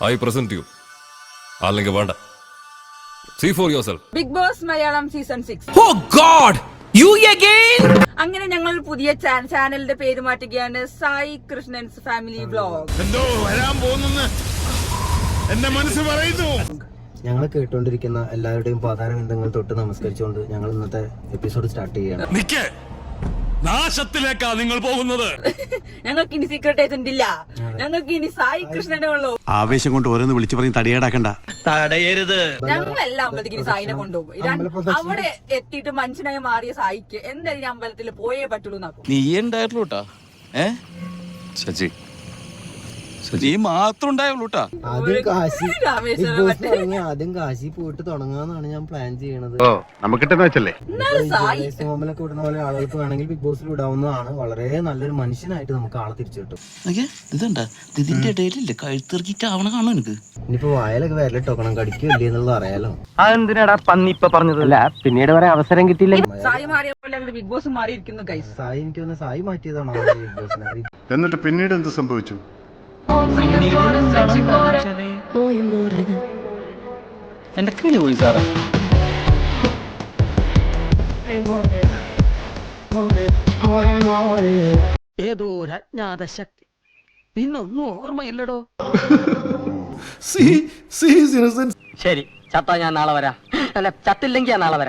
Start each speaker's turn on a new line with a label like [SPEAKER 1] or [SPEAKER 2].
[SPEAKER 1] I present you അല്ലെങ്കിൽ വേണ്ട. See for yourself
[SPEAKER 2] Bigg Boss Malayalam season six
[SPEAKER 3] oh God you again
[SPEAKER 2] അങ്ങനെ ഞങ്ങൾ പുതിയ ചാനലിന്റെ പേര് മാറ്റുകയാണ് സായി കൃഷ്ണൻസ് ഫാമിലി വ്ലോഗ്
[SPEAKER 4] എന്തോ വരാൻ പോകുന്നു എന്റെ മനസ്സ് പറയുന്നു.
[SPEAKER 5] ഞങ്ങൾ കേട്ടുകൊണ്ടിരിക്കുന്ന എല്ലാവരുടെയും പാതാരബന്ധങ്ങൾ തൊട്ട് നമസ്കരിച്ചുകൊണ്ട് ഞങ്ങൾ ഇന്നത്തെ എപ്പിസോഡ് സ്റ്റാർട്ട് ചെയ്യണം
[SPEAKER 4] നിക്ക് നാശത്തിലേക്കാ നിങ്ങൾ പോകുന്നത്.
[SPEAKER 2] ഞങ്ങൾക്ക് ഇനി സീക്രട്ട് ഏജന്റ് ഇല്ല. ഞങ്ങൾക്ക് ഇനി സായി കൃഷ്ണനെ ഉള്ളൂ.
[SPEAKER 6] ആവേശം കൊണ്ട് ഓരോന്ന് വിളിച്ചു പറഞ്ഞ് തടിയേടാക്കണ്ട.
[SPEAKER 3] തടയരുത്.
[SPEAKER 2] ഞങ്ങളെല്ലാം അമ്പലത്തിൽ സായിനെ കൊണ്ടുപോകും. അവിടെ എത്തിയിട്ട് മനുഷ്യനായി മാറിയ സായിക്ക് എന്തായാലും അമ്പലത്തിൽ പോയേ പറ്റുള്ളൂ
[SPEAKER 7] നീ ഉണ്ടായിട്ടുള്ളൂ കേട്ടാ ഏ? സജി നീ മാത്രം ഉണ്ടായുള്ളൂട്ടാ
[SPEAKER 5] ആദ്യം കാശി ബിഗ് ബോസ് തുടങ്ങി ആദ്യം കാശി പോയിട്ട് തുടങ്ങാന്നാണ് ഞാൻ പ്ലാൻ ചെയ്യണത്. ഹോമിലൊക്കെ വിടുന്ന പോലെ ആളുകൾക്ക് വേണമെങ്കിൽ ബിഗ് ബോസിൽ വിടാവുന്നതാണ് വളരെ നല്ലൊരു മനുഷ്യനായിട്ട് നമുക്ക് ആളെ തിരിച്ചു കിട്ടും.
[SPEAKER 7] ഇതുണ്ടാ ഇതിന്റെ ഇടയിലില്ലേ? കഴുത്തിറക്കിട്ട് ആവണ കാണും എനിക്ക്
[SPEAKER 5] ഇനിയിപ്പോ വായലൊക്കെ വിരലിട്ടോക്കണം. കടിക്കില്ലേ എന്നുള്ളത് അറിയാലോ.
[SPEAKER 8] അതെന്തിനാടാ പന്നി ഇപ്പൊ പറഞ്ഞത്? അല്ല പിന്നീട് വരെ അവസരം കിട്ടിയില്ല?
[SPEAKER 2] ബിഗ് ബോസ് മാറിയിരിക്കുന്നു
[SPEAKER 5] സായി എനിക്ക് തോന്നുന്നു സായി മാറ്റിയതാണോ ബിഗ് ബോസിനെ
[SPEAKER 6] എന്നിട്ട് പിന്നീട് എന്ത് സംഭവിച്ചു?
[SPEAKER 8] എന്റെ കിളി പോയി സാറേ ഏതോ ഒരു അജ്ഞാത ശക്തി പിന്നൊന്നും ഓർമ്മയില്ലടോ ശരി ചത്താ ഞാൻ നാളെ വരാം. അല്ല ചത്തില്ലെങ്കിൽ ഞാൻ നാളെ വരാം.